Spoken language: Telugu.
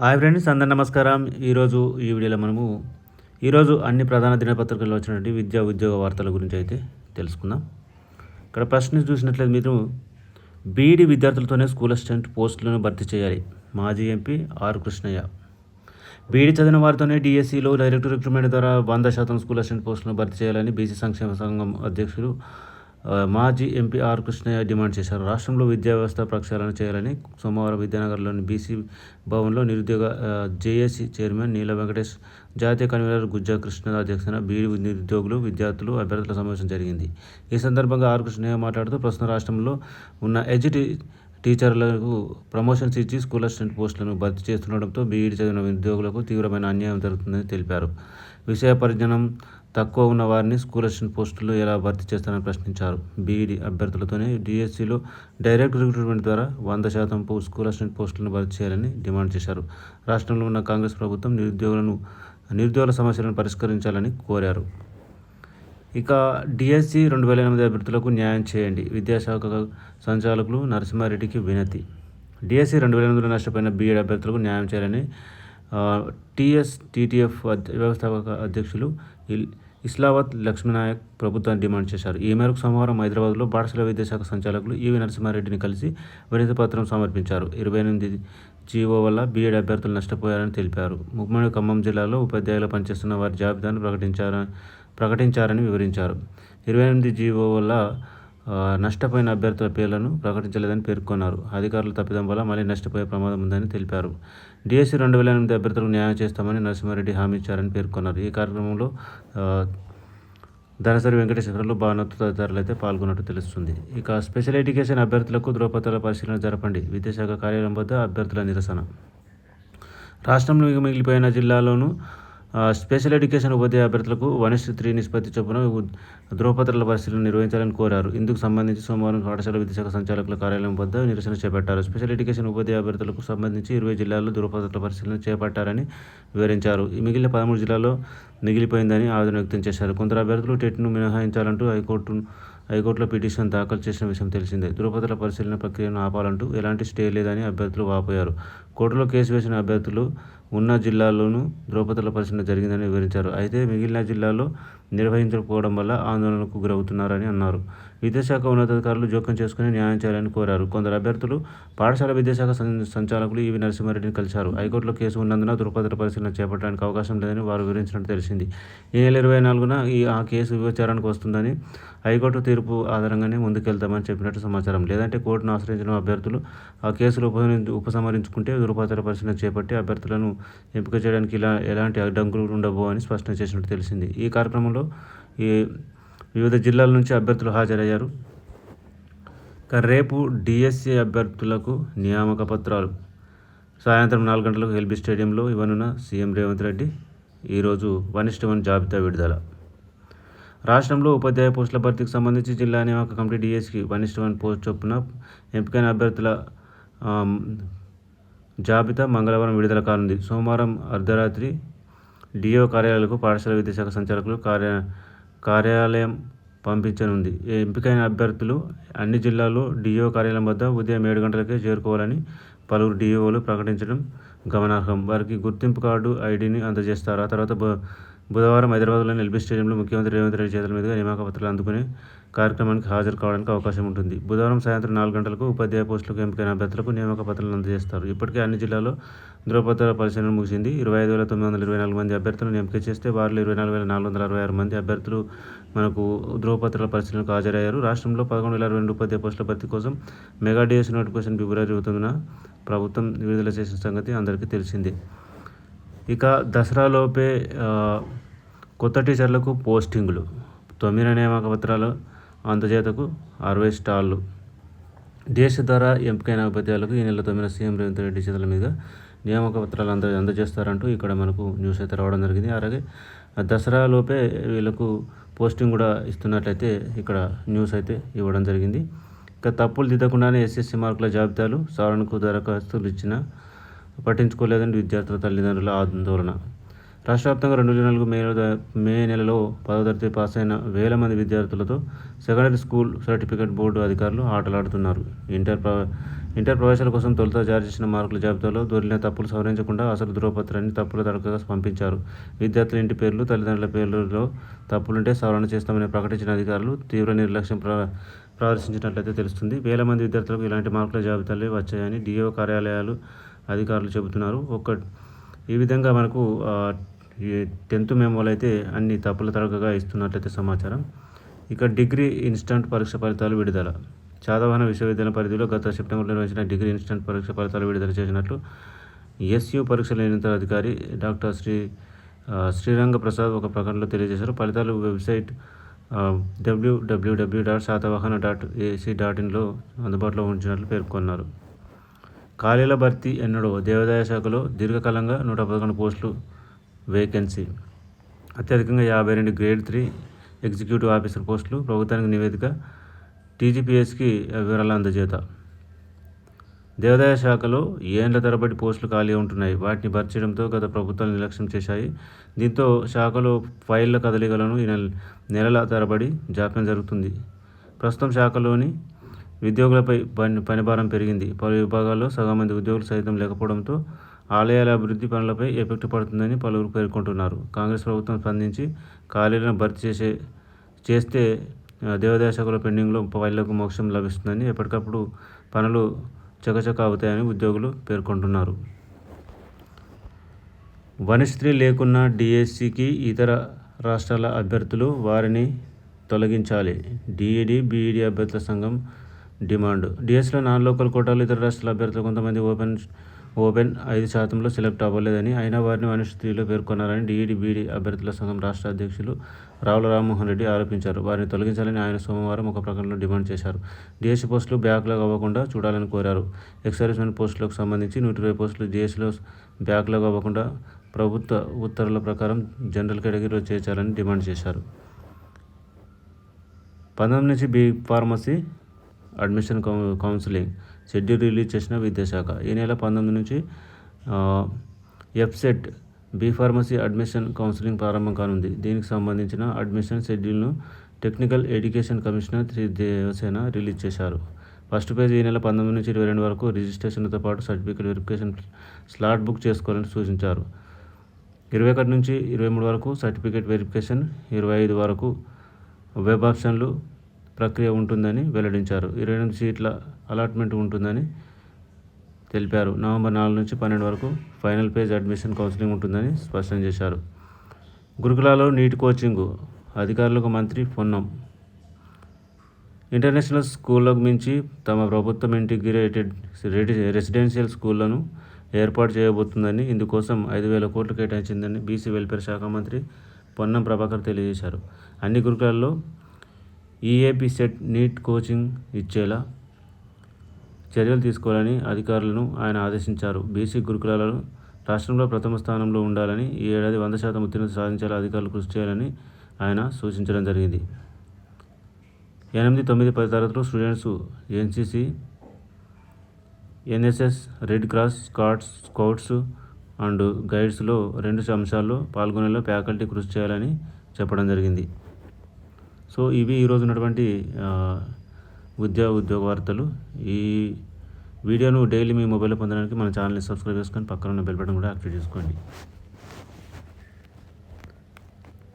హాయ్ ఫ్రెండ్స్ అందరు నమస్కారం. ఈరోజు ఈ వీడియోలో మనము ఈరోజు అన్ని ప్రధాన దినపత్రికల్లో వచ్చినటువంటి విద్యా ఉద్యోగ వార్తల గురించి అయితే తెలుసుకుందాం. ఇక్కడ ప్రశ్న చూసినట్లయితే మీరు బీఈడి విద్యార్థులతోనే స్కూల్ అసిస్టెంట్ పోస్టులను భర్తీ చేయాలి. మాజీ ఎంపీ ఆర్ కృష్ణయ్య. బీఈడి చదివిన వారితోనే డిఎస్సిలో డైరెక్ట్ రిక్రూట్మెంట్ ద్వారా వంద శాతం స్కూల్ అసిస్టెంట్ పోస్టులను భర్తీ చేయాలని బీసీ సంక్షేమ సంఘం అధ్యక్షులు మాజీ ఎంపీ ఆర్ కృష్ణయ్య డిమాండ్ చేశారు. రాష్ట్రంలో విద్యా వ్యవస్థ ప్రక్షాళన చేయాలని సోమవారం విద్యానగర్లోని బీసీ భవన్లో నిరుద్యోగ జేఏసీ చైర్మన్ నీల వెంకటేష్ జాతీయ కన్వీనర్ గుజ్జా కృష్ణ అధ్యక్షతన బీఈడి నిరుద్యోగులు విద్యార్థులు అభ్యర్థుల సమావేశం జరిగింది. ఈ సందర్భంగా ఆర్ కృష్ణయ్య మాట్లాడుతూ ప్రస్తుతం రాష్ట్రంలో ఉన్న ఎడ్యుటీ టీచర్లకు ప్రమోషన్స్ ఇచ్చి స్కూల్ అసిస్టెంట్ పోస్టులను భర్తీ చేస్తుండడంతో బీఈడీ చదివిన ఉద్యోగులకు తీవ్రమైన అన్యాయం జరుగుతుందని తెలిపారు. విషయ పరిజ్ఞానం తక్కువ ఉన్న వారిని స్కూల్ అసిస్టెంట్ పోస్టులు ఎలా భర్తీ చేస్తారని ప్రశ్నించారు. బీఈడీ అభ్యర్థులతోనే డిఎస్సిలో డైరెక్ట్ రిక్రూట్మెంట్ ద్వారా వంద శాతం పో- స్కూల్ అసిస్టెంట్ పోస్టులను భర్తీ చేయాలని డిమాండ్ చేశారు. రాష్ట్రంలో ఉన్న కాంగ్రెస్ ప్రభుత్వం నిరుద్యోగులను నిరుద్యోగుల సమస్యలను పరిష్కరించాలని కోరారు. ఇక డిఎస్సి రెండు వేల ఎనిమిది అభ్యర్థులకు న్యాయం చేయండి. విద్యాశాఖ సంచాలకులు నరసింహారెడ్డికి వినతి. డిఎస్సి రెండు వేల ఎనిమిదిలో నష్టపోయిన బీఎడ్ అభ్యర్థులకు న్యాయం చేయాలని టీఎస్ టీటీఎఫ్ వ్యవస్థాపక అధ్యక్షులు ఇల్ ఇస్లావత్ లక్ష్మీనాయక్ ప్రభుత్వాన్ని డిమాండ్ చేశారు. ఈ మేరకు సోమవారం హైదరాబాద్లో పాఠశాల విద్యాశాఖ సంచాలకులు ఈవి నరసింహారెడ్డిని కలిసి వినతి పత్రం సమర్పించారు. ఇరవై ఎనిమిది జీవో వల్ల బీఎడ్ అభ్యర్థులు నష్టపోయారని తెలిపారు. ఉమ్మడి ఖమ్మం జిల్లాలో ఉపాధ్యాయులు పనిచేస్తున్న వారి జాబితాను ప్రకటించారని ప్రకటించారని వివరించారు. ఇరవై ఎనిమిది జీవో వల్ల నష్టపోయిన అభ్యర్థుల పేర్లను ప్రకటించలేదని పేర్కొన్నారు. అధికారుల తప్పిదం వల్ల మళ్ళీ నష్టపోయే ప్రమాదం ఉందని తెలిపారు. డిఎస్సి రెండు వేల ఎనిమిది అభ్యర్థులకు న్యాయం చేస్తామని నరసింహారెడ్డి హామీ ఇచ్చారని పేర్కొన్నారు. ఈ కార్యక్రమంలో ధనసరి వెంకటేశ్వరలు భానుతు తదితరులు అయితే పాల్గొన్నట్టు తెలుస్తుంది. ఇక స్పెషల్ ఎడ్యుకేషన్ అభ్యర్థులకు ధ్రువపత్రాల పరిశీలన జరపండి. విద్యాశాఖ కార్యాలయం వద్ద అభ్యర్థుల నిరసన. రాష్ట్రంలో మిగిలిపోయిన జిల్లాలోనూ స్పెషల్ ఎడ్యుకేషన్ ఉపాధి అభ్యర్థులకు వన్ ఇస్ త్రీ నిష్పత్తి చొప్పున ఉ- ధ్రువపత్రాల పరిశీలన నిర్వహించాలని కోరారు. ఇందుకు సంబంధించి సోమవారం పాఠశాల విద్యాశాఖ సంచాలకుల కార్యాలయం వద్ద నిరసన చేపట్టారు. స్పెషల్ ఎడ్యుకేషన్ ఉపాధి అభ్యర్థులకు సంబంధించి ఇరవై జిల్లాల్లో ధ్రువపత్రాల పరిశీలన చేపట్టారని వివరించారు. ఈ మిగిలిన పదమూడు జిల్లాల్లో మిగిలిపోయిందని ఆవేదన వ్యక్తం చేశారు. కొందరు అభ్యర్థులు టెట్ను మినహాయించాలంటూ హైకోర్టు హైకోర్టులో పిటిషన్ దాఖలు చేసిన విషయం తెలిసిందే. ధృవపత్రాల పరిశీలన ప్రక్రియను ఆపాలంటూ ఎలాంటి స్టే లేదని అభ్యర్థులు వాపోయారు. కోర్టులో కేసు వేసిన అభ్యర్థులు ఉన్న జిల్లాల్లోనూ ధృవపత్రాల పరిశీలన జరిగిందని వివరించారు. అయితే మిగిలిన జిల్లాల్లో నిర్వహించకపోవడం వల్ల ఆందోళనకు గురవుతున్నారని అన్నారు. విద్యాశాఖ ఉన్నతాధికారులు జోక్యం చేసుకుని న్యాయం చేయాలని కోరారు. కొందరు అభ్యర్థులు పాఠశాల విద్యాశాఖ సంచాలకులు ఈవి నరసింహారెడ్డిని కలిశారు. హైకోర్టులో కేసు ఉన్నందున దృక్పథ పరిశీలన చేపట్టడానికి అవకాశం లేదని వారు వివరించినట్టు తెలిసింది. ఈ నెల ఇరవై నాలుగున ఈ ఆ కేసు విచారణకు వస్తుందని హైకోర్టు తీర్పు ఆధారంగానే ముందుకెళ్తామని చెప్పినట్టు సమాచారం. లేదంటే కోర్టును ఆశ్రయించిన అభ్యర్థులు ఆ కేసులు ఉప ఉపసంహరించుకుంటే ధృవపత్ర పరిశీలన చేపట్టి అభ్యర్థులను ఎంపిక చేయడానికి ఇలా ఎలాంటి అడ్డంకులు ఉండబో అని స్పష్టం చేసినట్టు తెలిసింది. ఈ కార్యక్రమంలో ఈ వివిధ జిల్లాల నుంచి అభ్యర్థులు హాజరయ్యారు. రేపు డిఎస్సి అభ్యర్థులకు నియామక పత్రాలు. సాయంత్రం నాలుగు గంటలకు ఎల్బీ స్టేడియంలో ఇవ్వనున్న సీఎం రేవంత్ రెడ్డి ఈరోజు వన్ ఇస్ట్ వన్ జాబితా విడుదల. రాష్ట్రంలో ఉపాధ్యాయ పోస్టుల భర్తీకి సంబంధించి జిల్లా నియామక committee డిఎస్కి one is to one post చొప్పున ఎంపికైన అభ్యర్థుల జాబితా మంగళవారం విడుదల కానుంది. సోమవారం అర్ధరాత్రి డిఓ కార్యాలయాలకు పాఠశాల విద్యాశాఖ సంచాలకులు కార్య కార్యాలయం పంపించనుంది. ఎంపికైన అభ్యర్థులు అన్ని జిల్లాల్లో డిఓ కార్యాలయం వద్ద ఉదయం ఏడు గంటలకే చేరుకోవాలని పలువురు డిఓలు ప్రకటించడం గమనార్హం. వారికి గుర్తింపు కార్డు ఐడిని అందజేస్తారు? ఆ తర్వాత బుధవారం హైదరాబాద్లోని ఎల్బీ స్టేడియంలో ముఖ్యమంత్రి రేవంత్ రెడ్డి చేతుల మీదుగా నియామక పత్రాలు అందుకునే కార్యక్రమానికి హాజరు కావడానికి అవకాశం ఉంటుంది. బుధవారం సాయంత్రం నాలుగు గంటలకు ఉపాధ్యాయ పోస్టులకు ఎంపికైన అభ్యర్థులకు నియామక పత్రాలు అందజేస్తారు. ఇప్పటికే అన్ని జిల్లాల్లో ధృవపత్రాల పరిశీలన ముగిసింది. ఇరవై ఐదు వేల తొమ్మిది వందల ఇరవై నాలుగు మంది అభ్యర్థులను ఎంపిక చేస్తే వారిలో ఇరవై నాలుగు వేల నాలుగు వందల అరవై ఆరు మంది అభ్యర్థులు మనకు ధృవపత్రాల పరిశీలనకు హాజరయ్యారు. రాష్ట్రంలో పదకొండు వేల రెండు ఉపాధ్యాయ పోస్టుల భర్తీ కోసం మెగా డిఎస్ నోటిఫికేషన్ ఫిబ్రవరి ఇరవై ప్రభుత్వం విడుదల చేసిన సంగతి అందరికీ తెలిసిందే. ఇక దసరాలోపే కొత్త టీచర్లకు పోస్టింగ్లు. తొమ్మిది నియామక పత్రాలు అందజేతకు అరవై స్టాళ్ళు దేశ ద్వారా ఎంపికైన ఉపాధ్యాయులకు ఈ నెల తొమ్మిది సీఎం రేవంత్ రెడ్డి చేతుల మీద నియామక పత్రాలు అంద అందజేస్తారంటూ ఇక్కడ మనకు న్యూస్ అయితే రావడం జరిగింది. అలాగే దసరా లోపే వీళ్ళకు పోస్టింగ్ కూడా ఇస్తున్నట్లయితే ఇక్కడ న్యూస్ అయితే ఇవ్వడం జరిగింది. ఇక తప్పులు దిద్దకుండానే ఎస్ఎస్సి మార్కుల జాబితాలు సవరణకు దరఖాస్తులు ఇచ్చిన పట్టించుకోలేదని విద్యార్థుల తల్లిదండ్రుల ఆందోళన. రాష్ట్ర వ్యాప్తంగా రెండు వేల నాలుగు మే మే నెలలో పదో తరగతి పాస్ అయిన వేల మంది విద్యార్థులతో సెకండరీ స్కూల్ సర్టిఫికేట్ బోర్డు అధికారులు ఆటలాడుతున్నారు. ఇంటర్ ప్ర ఇంటర్ ప్రవేశాల కోసం తొలుత జారీ చేసిన మార్కుల జాబితాలో దొరికిన తప్పులు సవరించకుండా అసలు ధృవపత్రాన్ని తప్పుల తడకగా పంపించారు. విద్యార్థుల ఇంటి పేర్లు తల్లిదండ్రుల పేర్లలో తప్పులుంటే సవరణ చేస్తామని ప్రకటించిన అధికారులు తీవ్ర నిర్లక్ష్యం ప్ర ప్రదర్శించినట్లయితే తెలుస్తుంది. వేల మంది విద్యార్థులకు ఇలాంటి మార్కుల జాబితాలే వచ్చాయని డిఓ కార్యాలయాలు అధికారులు చెబుతున్నారు. ఒక ఈ విధంగా మనకు ఈ టెన్త్ మెమోలు అయితే అన్ని తప్పుల తరగగా ఇస్తున్నట్లయితే సమాచారం. ఇక డిగ్రీ ఇన్స్టంట్ పరీక్ష ఫలితాలు విడుదల. శాతవాహన విశ్వవిద్యాలయం పరిధిలో గత సెప్టెంబర్లో నిర్వహించిన డిగ్రీ ఇన్స్టంట్ పరీక్ష ఫలితాలు విడుదల చేసినట్లు ఎస్యు పరీక్షల నియంత్రణ అధికారి డాక్టర్ శ్రీ శ్రీరంగ ప్రసాద్ ఒక ప్రకటనలో తెలియజేశారు. ఫలితాలు website W W W dot Satavahana dot AC dot ఇన్లో అందుబాటులో ఉంచినట్లు పేర్కొన్నారు. ఖాళీల భర్తీ ఎన్నడో దేవాదాయ శాఖలో దీర్ఘకాలంగా నూట పదకొండు పోస్టులు వేకెన్సీ. అత్యధికంగా యాభై రెండు గ్రేడ్ త్రీ ఎగ్జిక్యూటివ్ ఆఫీసర్ పోస్టులు ప్రభుత్వానికి నివేదిక టీజీపీఎస్కి వివరాలు అందజేత. దేవాదాయ శాఖలో ఏండ్ల తరబడి పోస్టులు ఖాళీ ఉంటున్నాయి. వాటిని భర్చడంతో గత ప్రభుత్వాలు నిర్లక్ష్యం చేశాయి. దీంతో శాఖలో ఫైళ్ళ కదలికలను ఈ నెల నెలల తరబడి జాప్యం జరుగుతుంది. ప్రస్తుతం శాఖలోని ఉద్యోగులపై పని పనిభారం పెరిగింది. పలు విభాగాల్లో సగం మంది ఉద్యోగులు సైతం లేకపోవడంతో ఆలయాల అభివృద్ధి పనులపై ఎఫెక్ట్ పడుతుందని పలువురు పేర్కొంటున్నారు. కాంగ్రెస్ ప్రభుత్వం స్పందించి ఖాళీలను భర్తీ చేసే చేస్తే దేవదాశకుల పెండింగ్లో పైళ్ళకు మోక్షం లభిస్తుందని ఎప్పటికప్పుడు పనులు చకచక అవుతాయని ఉద్యోగులు పేర్కొంటున్నారు. వనస్త్రీ లేకున్నా డిఎస్సికి ఇతర రాష్ట్రాల అభ్యర్థులు వారిని తొలగించాలి. డిఈడి బీఈడి అభ్యర్థుల సంఘం డిమాండ్. డిఎస్లో నాన్ లోకల్ కోటాలు ఇతర రాష్ట్రాల అభ్యర్థులు కొంతమంది ఓపెన్ ఓపెన్ ఐదు శాతంలో సెలెక్ట్ అవ్వలేదని అయినా వారిని వనస్త్రీలో పేర్కొన్నారని డిఈడి బీఈడి అభ్యర్థుల సంఘం రాష్ట్ర అధ్యక్షులు రావుల రామ్మోహన్ రెడ్డి ఆరోపించారు. వారిని తొలగించాలని ఆయన సోమవారం ఒక ప్రకటనలో డిమాండ్ చేశారు. డిఎస్సీ పోస్టులు బ్యాక్లాగ్ అవ్వకుండా చూడాలని కోరారు. ఎక్స్ పోస్టులకు సంబంధించి నూట ఇరవై పోస్టులు డిఎస్సీలో బ్యాక్లాగ్ అవ్వకుండా ప్రభుత్వ ఉత్తర్వుల ప్రకారం జనరల్ కేటగిరీలో చేర్చాలని డిమాండ్ చేశారు. పంతొమ్మిది నుంచి బీ ఫార్మసీ అడ్మిషన్ కౌ కౌన్సిలింగ్ షెడ్యూల్ రిలీజ్ చేసిన విద్యాశాఖ. ఈ నెల పంతొమ్మిది నుంచి ఎఫ్సెట్ బి ఫార్మసీ అడ్మిషన్ కౌన్సిలింగ్ ప్రారంభం కానుంది. దీనికి సంబంధించిన అడ్మిషన్ షెడ్యూల్ను technical education commissioner Shri Devasena release చేశారు. ఫస్ట్ పేజ్ ఈ నెల పంతొమ్మిది నుంచి ఇరవై రెండు వరకు రిజిస్ట్రేషన్తో పాటు సర్టిఫికేట్ వెరిఫికేషన్ స్లాట్ బుక్ చేసుకోవాలని సూచించారు. ఇరవై ఒకటి నుంచి ఇరవై మూడు వరకు సర్టిఫికేట్ వెరిఫికేషన్ ఇరవై ఐదు వరకు వెబ్ ఆప్షన్లు ప్రక్రియ ఉంటుందని వెల్లడించారు. ఇరవై ఎనిమిది సీట్ల అలాట్మెంట్ ఉంటుందని తెలిపారు. నవంబర్ నాలుగు నుంచి పన్నెండు వరకు ఫైనల్ పేజ్ అడ్మిషన్ కౌన్సిలింగ్ ఉంటుందని స్పష్టం చేశారు. గురుకులాలో నీటి కోచింగ్ అధికారులకు మంత్రి పొన్నం. ఇంటర్నేషనల్ స్కూళ్ళకు మించి తమ ప్రభుత్వం ఇంటిగ్రేటెడ్ రెడి- రెసిడెన్షియల్ స్కూళ్ళను ఏర్పాటు చేయబోతుందని ఇందుకోసం ఐదు వేల కోట్లు కేటాయించిందని బీసీ వెల్ఫేర్ శాఖ మంత్రి పొన్నం ప్రభాకర్ తెలియజేశారు. అన్ని గురుకులాల్లో ఈఏపీ సెట్ నీట్ కోచింగ్ ఇచ్చేలా చర్యలు తీసుకోవాలని అధికారులను ఆయన ఆదేశించారు. బీసీ గురుకులాలను రాష్ట్రంలో ప్రథమ స్థానంలో ఉండాలని ఈ ఏడాది వంద శాతం ఉత్తీర్ణత సాధించేలా అధికారులు కృషి చేయాలని ఆయన సూచించడం జరిగింది. ఎనిమిది తొమ్మిది పది తరగతులు students NCC NSS red cross scouts scouts and గైడ్స్లో రెండు అంశాల్లో పాల్గొనేలా ఫ్యాకల్టీ కృషి చేయాలని చెప్పడం జరిగింది. సో ఇవి ఈరోజు ఉన్నటువంటి ఉద్యోగ ఉద్యోగ వార్తలు. ఈ వీడియోను డైలీ మీ మొబైల్లో పొందడానికి మన ఛానల్ని సబ్స్క్రైబ్ చేసుకొని పక్కన ఉన్న బెల్ బటన్ కూడా యాక్టివేట్ చేసుకోండి.